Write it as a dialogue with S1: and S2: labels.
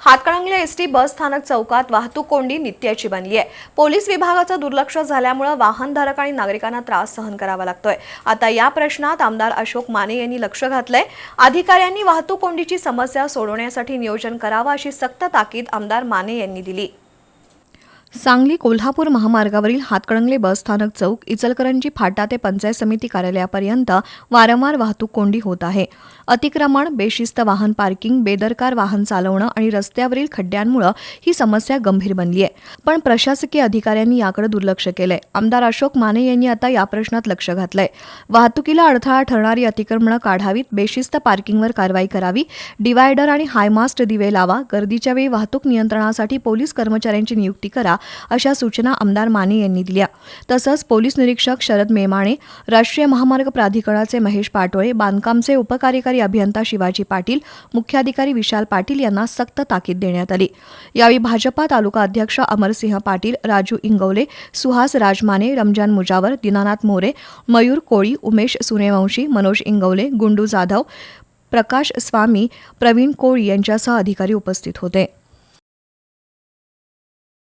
S1: Hatkanangale ST bus स्थानक चौकात वाहतूक कोंडी नित्याची बनली आहे. पोलीस विभागाचं दुर्लक्ष झाल्यामुळे वाहनधारक आणि नागरिकांना त्रास सहन करावा लागतोय. आता या प्रश्नात आमदार अशोक माने यांनी लक्ष घातलंय. अधिकाऱ्यांनी वाहतूक कोंडीची समस्या सोडवण्यासाठी नियोजन करावं अशी सक्त ताकीद आमदार माने यांनी दिली. सांगली कोल्हापूर महामार्गावरील हातकणंगले बस स्थानक चौक इचलकरंजी फाटा ते पंचायत समिती कार्यालयापर्यंत वारंवार वाहतूक कोंडी होत आहे. अतिक्रमण बेशिस्त वाहन पार्किंग बेदरकार वाहन चालवणं आणि रस्त्यावरील खड्ड्यांमुळे ही समस्या गंभीर बनली आहे. पण प्रशासकीय अधिकाऱ्यांनी याकडे दुर्लक्ष केलंय. आमदार अशोक माने यांनी आता या प्रश्नात लक्ष घातलंय. वाहतुकीला अडथळा ठरणारी अतिक्रमणं काढावीत बेशिस्त पार्किंगवर कारवाई करावी डिवायडर आणि हायमास्ट दिवे लावा गर्दीच्या वेळी वाहतूक नियंत्रणासाठी पोलीस कर्मचाऱ्यांची नियुक्ती करा अशा सूचना आमदार माने यांनी दिल्या. तसंच पोलीस निरीक्षक शरद मेमाणे राष्ट्रीय महामार्ग प्राधिकरणाचे महेश पाटोळे बांधकामचे उपकार्यकारी अभियंता शिवाजी पाटील मुख्याधिकारी विशाल पाटील यांना सक्त ताकीद देण्यात आली. यावेळी भाजपा तालुका अध्यक्ष अमरसिंह पाटील राजू इंगवले सुहास राजमाने रमजान मुजावर दिनानाथ मोरे मयूर कोळी उमेश सुनेवंशी मनोज इंगवले गुंडू जाधव प्रकाश स्वामी प्रवीण कोळी यांच्यासह अधिकारी उपस्थित होते.